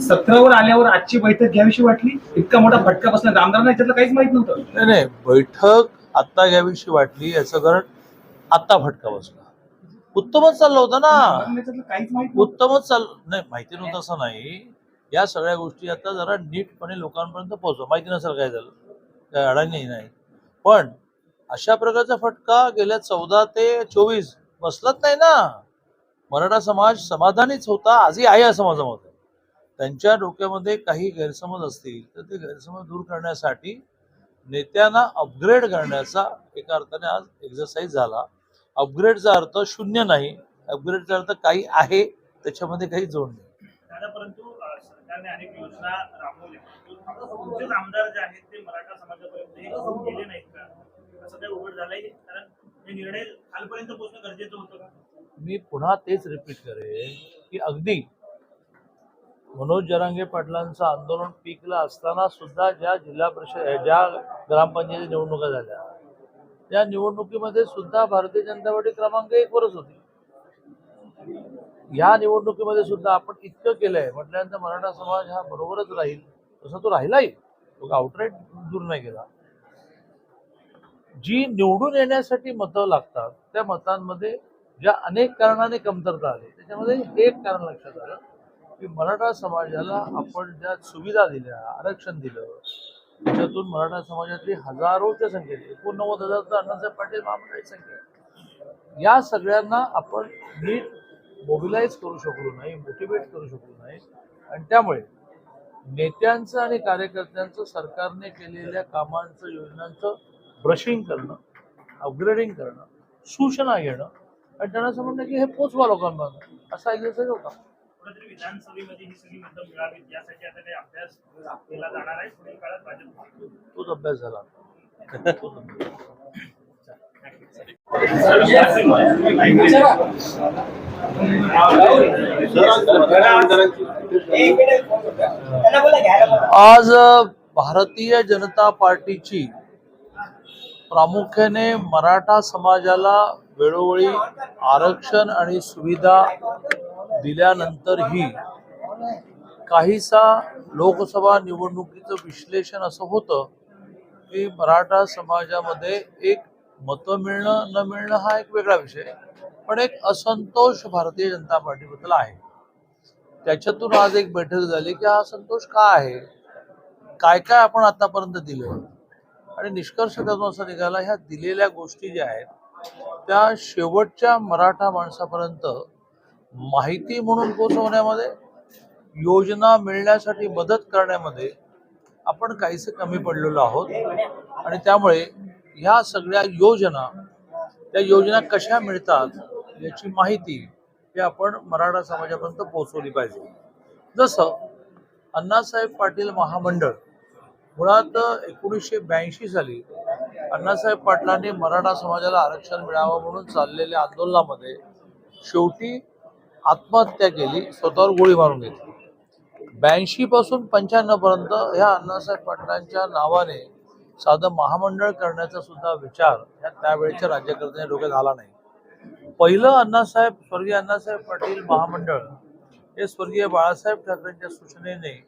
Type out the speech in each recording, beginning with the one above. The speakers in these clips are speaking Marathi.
सत्रावर आल्यावर आजची बैठक घ्यावीशी वाटली? इतका मोठा फटका बसला. आमदारांना याच्यातलं काहीच माहीत नव्हतं. नाही नाही. बैठक आता घ्यावीशी वाटली याचं कारण आता फटका बसला. उत्तमच चाललं होतं ना. आमदारांना याच्यातलं काहीच माहीत नव्हतं. उत्तमच चाल नाही माहिती नव्हतं असं नाही. या सगळ्या गोष्टी आता जरा नीटपणे लोकांपर्यंत पोहोचवा. माहिती नसेल काय झालं. काय अडाणी नाही. पण अशा प्रकारचा फटका गेल्या चौदा ते चोवीस बसलाच नाही ना. मराठा समाज समाधानीच होता. आजही आहे असं माझं मत आहे त्यांच्या डोक्यामध्ये काही गैरसमज असतील तर ते गैरसमज दूर करण्यासाठी नेत्यांना अपग्रेड करण्याचा एका अर्थाने आज एक्झरसाईज झाला. अपग्रेडचा अर्थ शून्य नाही. अपग्रेडचा अर्थ काही आहे त्याच्यामध्ये काही जोड नाही. परंतु अ, सरकारने अनेक योजना राबवल्या. परंतु तुमचेच आमदार जे आहेत ते मराठा समाजापर्यंत हे घेऊन गेले नाहीत का? असं काही उघड झालंय? कारण हे निर्णय खालपर्यंत पोहोचणं गरजेचं होतं का? मी पुन्हा तेच रिपीट करेन की अगदी मनोज जरांगे पाटलांचं आंदोलन पीकला असताना सुद्धा ज्या जिल्हा परिषद ज्या ग्रामपंचायती निवडणुका झाल्या त्या निवडणुकीमध्ये सुद्धा भारतीय जनता पार्टी क्रमांक एक वरच होती. या निवडणुकीमध्ये सुद्धा आपण इतकं केलंय म्हटल्यानंतर मराठा समाज हा बरोबरच राहील तसा तो राहिलाही तो आउटराईट दूर नाही गेला. जी निवडून येण्यासाठी मतं लागतात त्या मतांमध्ये ज्या अनेक कारणाने कमतरता आली त्याच्यामध्ये एक कारण लक्षात आलं. की मराठा समाजाला आपण ज्या सुविधा दिल्या आरक्षण दिलं त्याच्यातून मराठा समाजातली हजारोच्या संख्येत एकोणनव्वद हजार तर अण्णासाहेब पाटील महामंडळाची संख्या या सगळ्यांना आपण नीट मोबिलाईज करू शकलो नाही मोटिवेट करू शकलो नाही. आणि त्यामुळे नेत्यांचं आणि कार्यकर्त्यांचं सरकारने केलेल्या कामांचं योजनांचं ब्रशिंग करणं अपग्रेडिंग करणं सूचना घेणं आणि त्यांना असं म्हणणं की हे पोचवा लोकांपर्यंत असा एक्झरसाईज होता. कुठेतरी विधानसभेमध्ये ही सगळी मतं यासाठी आता काही अभ्यास केला जाणार आहे. पुढील काळात भाजप तोच अभ्यास झाला. तोच आज भारतीय जनता पार्टीची प्रामुख्याने मराठा समाजाला वेळोवेळी आरक्षण आणि सुविधा दिल्यानंतरही काहीसा लोकसभा निवडणुकीचं विश्लेषण असं होतं की मराठा समाजामध्ये एक मतं मिळणं न मिळणं हा एक वेगळा विषय. पण एक असंतोष भारतीय जनता पार्टीबद्दल आहे. त्याच्यातून आज एक बैठक झाली की हा संतोष का आहे? काय काय आपण आतापर्यंत दिलं? आणि निष्कर्ष त्यातून असा निघाला ह्या दिलेल्या गोष्टी ज्या आहेत त्या शेवटच्या मराठा माणसापर्यंत माहिती म्हणून पोचवण्यामध्ये योजना मिळण्यासाठी मदत करण्यामध्ये आपण काहीसे कमी पडलेलो आहोत. आणि त्यामुळे ह्या सगळ्या योजना त्या योजना कशा मिळतात याची माहिती हे आपण मराठा समाजापर्यंत पोहोचवली पाहिजे. जसं अण्णासाहेब पाटील महामंडळ मुळात एकोणीसशे ब्याऐंशी साली अण्णासाहेब पाटलांनी मराठा समाजाला आरक्षण मिळावं म्हणून चाललेल्या आंदोलनामध्ये शेवटी आत्महत्या केली स्वतःवर गोळी मारून घेतली. ब्याऐंशी पासून पंच्याण्णव पर्यंत ह्या अण्णासाहेब पाटलांच्या नावाने साधं महामंडळ करण्याचा सुद्धा विचार ह्या त्यावेळेच्या राज्यकर्त्यांच्या डोक्यात आला नाही. पहिलं अण्णासाहेब स्वर्गीय अण्णासाहेब पाटील महामंडळ हे स्वर्गीय बाळासाहेब ठाकरेंच्या सूचनेने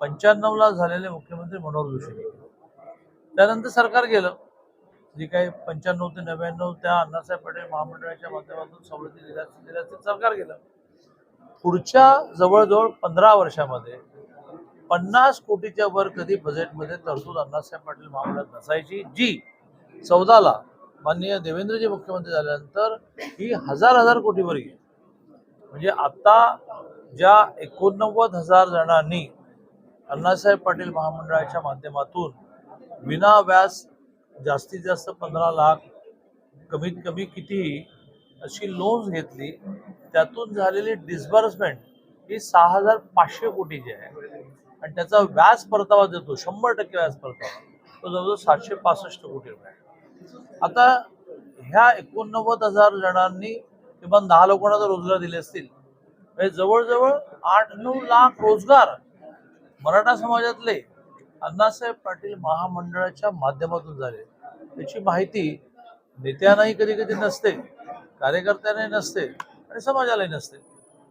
पंच्याण्णवला झालेले मुख्यमंत्री मनोहर जोशी. त्यानंतर सरकार गेलं. जे काही पंच्याण्णव ते नव्याण्णव त्या अण्णासाहेब पाटील महामंडळाच्या माध्यमातून सवलती दिल्या दिल्या ते सरकार गेलं. पुढच्या जवळजवळ पंधरा वर्षामध्ये पन्नास कोटीच्या वर कधी बजेटमध्ये तरतूद अण्णासाहेब पाटील महामंडळात नसायची जी चौदाला माननीय देवेंद्रजी मुख्यमंत्री झाल्यानंतर ही हजार हजार कोटीवर गेली. म्हणजे आता ज्या एकोणनव्वद हजार जणांनी अण्णासाहेब पाटील महामंडळाच्या माध्यमातून विना व्याज जास्तीत जास्त पंधरा लाख कमीत कमी कितीही अशी लोन्स घेतली त्यातून झालेली डिस्बर्समेंट ही सहा हजार पाचशे कोटीची आहे. आणि त्याचा व्याज परतावा देतो शंभर टक्के व्याज परतावा. तो जवळजवळ सातशे पासष्ट कोटी रुपये आहे. आता ह्या एकोणनव्वद हजार जणांनी किमान दहा लोकांना जर रोजगार दिले असतील म्हणजे जवळजवळ आठ नऊ लाख रोजगार मराठा समाजातले अण्णासाहेब पाटील महामंडळाच्या माध्यमातून झाले. याची माहिती नेत्यांनाही कधी कधी नसते कार्यकर्त्यांनाही नसते आणि समाजालाही नसते.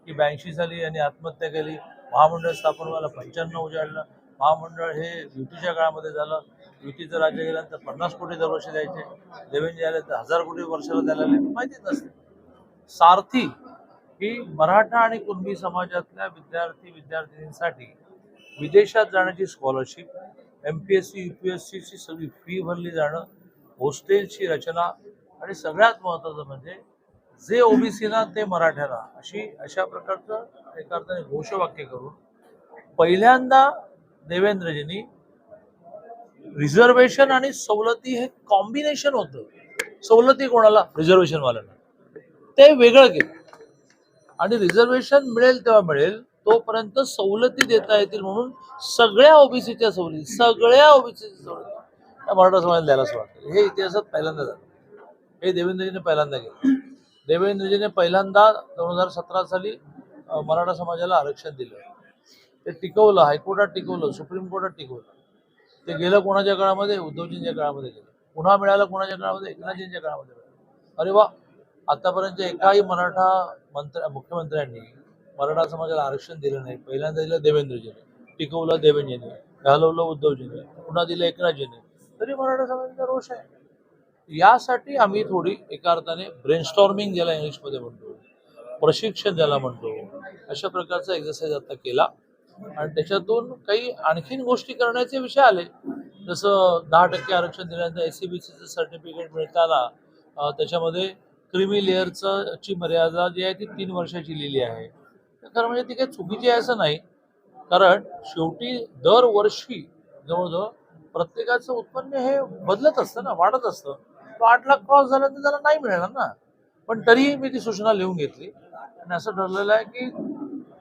की ब्याऐंशी साली यांनी आत्महत्या केली महामंडळ स्थापन व्हायला पंच्याण्णव उजाडलं महामंडळ हे युतीच्या काळामध्ये झालं. युतीचं राज्य गेल्यानंतर पन्नास कोटी दरवर्षी द्यायचे देवेंद्र आले तर हजार कोटी वर्षाला द्यायला लागले. माहितीच नसते. सारथी ही मराठा आणि कुणबी समाजातल्या विद्यार्थी विद्यार्थिनींसाठी विदेशात जाण्याची scholarship M P S C U P S सीची सगळी फी भरली जाणं होस्टेलची रचना आणि सगळ्यात महत्त्वाचं म्हणजे जे ओबीसीना ते मराठ्याला अशी अशा प्रकारचं एका अर्थाने घोषवाक्य करून पहिल्यांदा देवेंद्रजींनी रिझर्वेशन आणि सवलती हे कॉम्बिनेशन होतं. सवलती कोणाला? रिझर्वेशनवाल्यांना ते वेगळं केलं. आणि रिझर्वेशन मिळेल तेव्हा मिळेल तोपर्यंत सवलती देता येतील म्हणून सगळ्या ओबीसीच्या सवलती सगळ्या ओबीसीच्या सवलती. त्या मराठा समाजाला द्यायला वाटतं हे इतिहासात पहिल्यांदा झालं. हे देवेंद्रजीने पहिल्यांदा केलं. देवेंद्रजीने पहिल्यांदा दोन हजार सतरा साली मराठा समाजाला आरक्षण दिलं. ते टिकवलं हायकोर्टात टिकवलं सुप्रीम कोर्टात टिकवलं. ते गेलं कोणाच्या काळामध्ये? उद्धवजींच्या काळामध्ये गेलं. पुन्हा मिळालं कोणाच्या काळामध्ये? एकनाथजींच्या काळामध्ये मिळालं अरे वा! आतापर्यंत एकाही मराठा मंत्र मुख्यमंत्र्यांनी मराठा समाजाला आरक्षण दिलं नाही. पहिल्यांदा दिलं देवेंद्रजीने. टिकवलं देवेंद्रजीने. घालवलं उद्धवजीने. पुन्हा दिलं एकनाथजीने. तरी मराठा समाजाचा रोष आहे. यासाठी आम्ही थोडी एका अर्थाने ब्रेनस्टॉर्मिंग ज्याला इंग्लिशमध्ये म्हणतो प्रशिक्षण ज्याला म्हणतो अशा प्रकारचा एक्झरसाईज आता केला. आणि त्याच्यातून काही आणखीन गोष्टी करण्याचे विषय आले. जसं दहा टक्के आरक्षण दिल्यानंतर एस सी बी सीचं सर्टिफिकेट मिळताना त्याच्यामध्ये क्रिमी लेअरचं ची मर्यादा जी आहे ती तीन वर्षाची लिहिली आहे. तर खरं म्हणजे ती काही चुकीची आहे असं नाही. कारण शेवटी दरवर्षी जवळजवळ प्रत्येकाचं उत्पन्न हे बदलत असतं ना वाढत असतं. तो आठ लाख क्रॉस झाल्यानंतर त्याला नाही मिळणार ना. पण तरीही मी ती सूचना लिहून घेतली. आणि असं ठरलेलं आहे की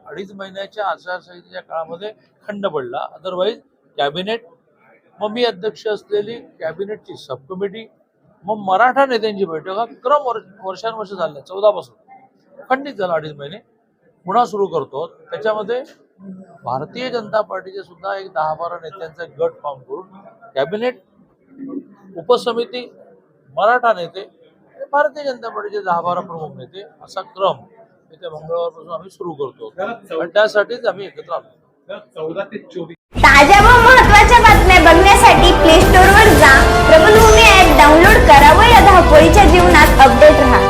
अडीच महिन्याच्या आचारसंहितेच्या काळामध्ये खंड पडला. अदरवाईज कॅबिनेट मग मी अध्यक्ष असलेली कॅबिनेटची सब कमिटी मग मराठा नेत्यांची बैठक. हा क्रम वर्ष वर्षानुवर्ष झाल्या चौदा पासून. खंडित झाला अडीच महिने. पुन्हा सुरू करतो. त्याच्यामध्ये भारतीय जनता पार्टीचे सुद्धा एक दहा बारा नेत्यांचा गट फॉर्म करून कॅबिनेट उपसमिती मराठा नेते भारतीय जनता पार्टीचे दहा बारा प्रमुख नेते असा क्रम येत्या मंगळवारपासून आम्ही सुरू करतो. आणि त्यासाठीच आम्ही एकत्र आलो. चौदा ते चोवीस ताज्या व महत्त्वाच्या बातम्या बघण्यासाठी प्ले स्टोर वर जा. प्रबलभूमी ऍप डाउनलोड करा व या धावपळीच्या जीवनात अपडेट राहा.